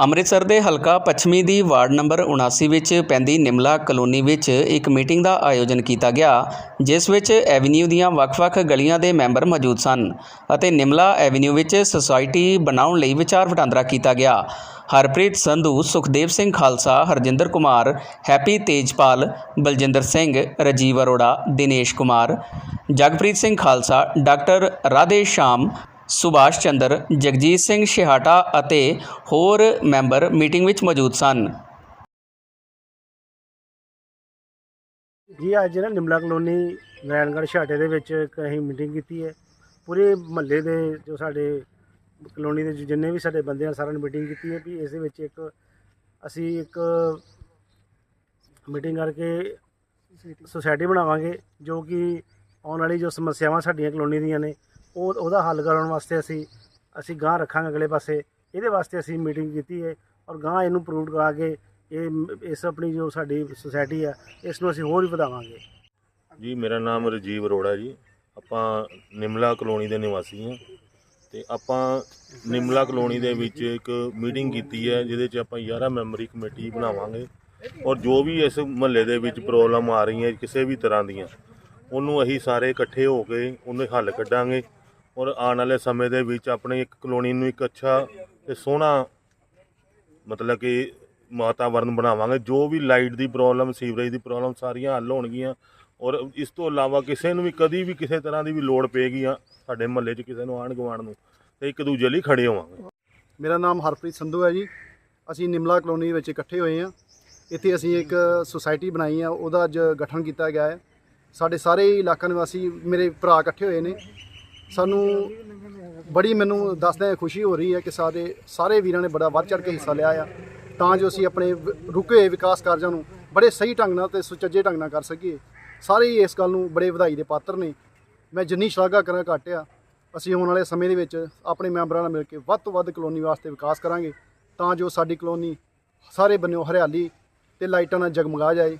ਅੰਮ੍ਰਿਤਸਰ ਦੇ ਹਲਕਾ ਪੱਛਮੀ ਦੀ ਵਾਰਡ ਨੰਬਰ 79 ਵਿੱਚ ਪੈਂਦੀ ਨਿਮਲਾ ਕਲੋਨੀ ਵਿੱਚ ਇੱਕ ਮੀਟਿੰਗ ਦਾ ਆਯੋਜਨ ਕੀਤਾ ਗਿਆ, ਜਿਸ ਵਿੱਚ ਐਵੀਨਿਊ ਦੀਆਂ ਵੱਖ-ਵੱਖ ਗਲੀਆਂ ਦੇ ਮੈਂਬਰ ਮੌਜੂਦ ਸਨ ਅਤੇ ਨਿਮਲਾ ਐਵੀਨਿਊ ਵਿੱਚ ਸੁਸਾਇਟੀ ਬਣਾਉਣ ਲਈ ਵਿਚਾਰ ਵਟਾਂਦਰਾ ਕੀਤਾ ਗਿਆ। ਹਰਪ੍ਰੀਤ ਸੰਧੂ, ਸੁਖਦੇਵ ਸਿੰਘ ਖਾਲਸਾ, ਹਰਜਿੰਦਰ ਕੁਮਾਰ, ਹੈਪੀ ਤੇਜਪਾਲ, ਬਲਜਿੰਦਰ ਸਿੰਘ, ਰਜੀਵ ਅਰੋੜਾ, ਦਿਨੇਸ਼ ਕੁਮਾਰ, ਜਗਪ੍ਰੀਤ ਸਿੰਘ ਖਾਲਸਾ, ਡਾਕਟਰ ਰਾਧੇ ਸ਼ਾਮ ਸੁਭਾਸ਼ ਚੰਦਰ, ਜਗਜੀਤ ਸਿੰਘ ਛਿਹਾਟਾ ਅਤੇ ਹੋਰ ਮੈਂਬਰ ਮੀਟਿੰਗ ਵਿੱਚ ਮੌਜੂਦ ਸਨ। ਜੀ, ਅੱਜ ਨਾ ਨਿਮਲਾ ਕਲੋਨੀ, ਨਰਾਇਣਗੜ੍ਹ ਛਾਟੇ ਦੇ ਵਿੱਚ ਇੱਕ ਅਸੀਂ ਮੀਟਿੰਗ ਕੀਤੀ ਹੈ। ਪੂਰੇ ਮਹੱਲੇ ਦੇ ਜੋ ਸਾਡੇ ਕਲੋਨੀ ਦੇ ਜਿੰਨੇ ਵੀ ਸਾਡੇ ਬੰਦੇ ਆ, ਸਾਰਿਆਂ ਨੇ ਮੀਟਿੰਗ ਕੀਤੀ ਹੈ ਵੀ ਇਸ ਦੇ ਵਿੱਚ ਇੱਕ ਅਸੀਂ ਇੱਕ ਮੀਟਿੰਗ ਕਰਕੇ ਸੁਸਾਇਟੀ ਬਣਾਵਾਂਗੇ, ਜੋ ਕਿ ਆਉਣ ਵਾਲੀ ਜੋ ਸਮੱਸਿਆਵਾਂ ਸਾਡੀਆਂ ਕਲੋਨੀ ਦੀਆਂ ਨੇ ਉਹ ਉਹਦਾ ਹੱਲ ਕਰਨ ਵਾਸਤੇ ਅਸੀਂ ਅਸੀਂ ਗਾਂ ਰੱਖਾਂਗੇ ਅਗਲੇ ਪਾਸੇ। ਇਹਦੇ ਵਾਸਤੇ ਅਸੀਂ ਮੀਟਿੰਗ ਕੀਤੀ ਹੈ ਔਰ ਗਾਂ ਇਹਨੂੰ ਪ੍ਰੂਵ ਕਰਾ ਕੇ ਇਹ, ਇਸ ਆਪਣੀ ਜੋ ਸਾਡੀ ਸੁਸਾਇਟੀ ਆ ਇਸ ਨੂੰ ਅਸੀਂ ਹੋਰ ਵੀ ਵਧਾਵਾਂਗੇ। ਜੀ, ਮੇਰਾ ਨਾਮ ਰਜੀਵ ਅਰੋੜਾ ਜੀ। ਆਪਾਂ ਨਿਮਲਾ ਕਲੋਨੀ ਦੇ ਨਿਵਾਸੀ ਹਾਂ ਤੇ ਆਪਾਂ ਨਿਮਲਾ ਕਲੋਨੀ ਦੇ ਵਿੱਚ ਇੱਕ ਮੀਟਿੰਗ ਕੀਤੀ ਹੈ ਜਿਹਦੇ 'ਚ ਆਪਾਂ 11 ਮੈਂਬਰੀ ਕਮੇਟੀ ਬਣਾਵਾਂਗੇ ਔਰ ਜੋ ਵੀ ਇਸ ਮਹੱਲੇ ਦੇ ਵਿੱਚ ਪ੍ਰੋਬਲਮ ਆ ਰਹੀ ਹੈ ਕਿਸੇ ਵੀ ਤਰ੍ਹਾਂ ਦੀਆਂ, ਉਹਨੂੰ ਅਸੀਂ ਸਾਰੇ ਇਕੱਠੇ ਹੋ ਕੇ ਉਹਨੇ ਹੱਲ ਕੱਢਾਂਗੇ। ਔਰ ਆਉਣ ਵਾਲੇ ਸਮੇਂ ਦੇ ਵਿੱਚ ਆਪਣੀ ਇੱਕ ਕਲੋਨੀ ਨੂੰ ਇੱਕ ਅੱਛਾ ਤੇ ਸੋਹਣਾ ਮਤਲਬ ਕਿ ਵਾਤਾਵਰਨ ਬਣਾਵਾਂਗੇ। ਜੋ ਵੀ ਲਾਈਟ ਦੀ ਪ੍ਰੋਬਲਮ, ਸੀਵਰੇਜ ਦੀ ਪ੍ਰੋਬਲਮ ਸਾਰੀਆਂ ਹੱਲ ਹੋਣਗੀਆਂ ਔਰ ਇਸ ਤੋਂ ਇਲਾਵਾ ਕਿਸੇ ਨੂੰ ਵੀ ਕਦੀ ਵੀ ਕਿਸੇ ਤਰ੍ਹਾਂ ਦੀ ਵੀ ਲੋੜ ਪਏਗੀ ਆ ਸਾਡੇ ਮਹੱਲੇ 'ਚ ਕਿਸੇ ਨੂੰ ਆਂਢ ਗੁਆਂਢ ਨੂੰ, ਤੇ ਇੱਕ ਦੂਜੇ ਲਈ ਖੜੇ ਹੋਵਾਂਗੇ। ਮੇਰਾ ਨਾਮ ਹਰਪ੍ਰੀਤ ਸੰਧੂ ਹੈ ਜੀ। ਅਸੀਂ ਨਿਮਲਾ ਕਲੋਨੀ ਵਿੱਚ ਇਕੱਠੇ ਹੋਏ ਹਾਂ। ਇੱਥੇ ਅਸੀਂ ਇੱਕ ਸੁਸਾਇਟੀ ਬਣਾਈ ਆ, ਉਹਦਾ ਅੱਜ ਗਠਨ ਕੀਤਾ ਗਿਆ ਹੈ। ਸਾਡੇ ਸਾਰੇ ਇਲਾਕਾ ਨਿਵਾਸੀ ਮੇਰੇ ਭਰਾ ਇਕੱਠੇ ਹੋਏ ਨੇ। ਸਾਨੂੰ ਬੜੀ ਮੈਨੂੰ ਦੱਸਦਿਆਂ ਖੁਸ਼ੀ ਹੋ ਰਹੀ ਹੈ ਕਿ ਸਾਰੇ ਸਾਰੇ ਵੀਰਾਂ ਨੇ ਬੜਾ ਵੱਧ ਚੜ ਕੇ ਹਿੱਸਾ ਲਿਆ ਆ। ਤਾਂ ਜੋ ਅਸੀਂ ਆਪਣੇ ਰੁਕੇ ਹੋਏ ਵਿਕਾਸ ਕਾਰਜਾਂ ਨੂੰ ਬੜੇ ਸਹੀ ਢੰਗ ਨਾਲ ਤੇ ਸੁਚੱਜੇ ਢੰਗ ਨਾਲ ਕਰ ਸਕੀਏ। ਸਾਰੇ ਹੀ ਇਸ ਗੱਲ ਨੂੰ ਬੜੇ ਵਧਾਈ ਦੇ ਪਾਤਰ ਨੇ। ਮੈਂ ਜਿੰਨੀ ਸ਼ਲਾਘਾ ਕਰਾਂ ਘੱਟ ਆ। ਅਸੀਂ ਆਉਣ ਵਾਲੇ ਸਮੇਂ ਦੇ ਵਿੱਚ ਆਪਣੇ ਮੈਂਬਰਾਂ ਨਾਲ ਮਿਲ ਕੇ ਵੱਧ ਤੋਂ ਵੱਧ ਕਲੋਨੀ ਵਾਸਤੇ ਵਿਕਾਸ ਕਰਾਂਗੇ। ਤਾਂ ਜੋ ਸਾਡੀ ਕਲੋਨੀ ਸਾਰੇ ਬੰਨਿਓ ਹਰਿਆਲੀ ਤੇ ਲਾਈਟਾਂ ਨਾਲ ਜਗਮਗਾ ਜਾਏ।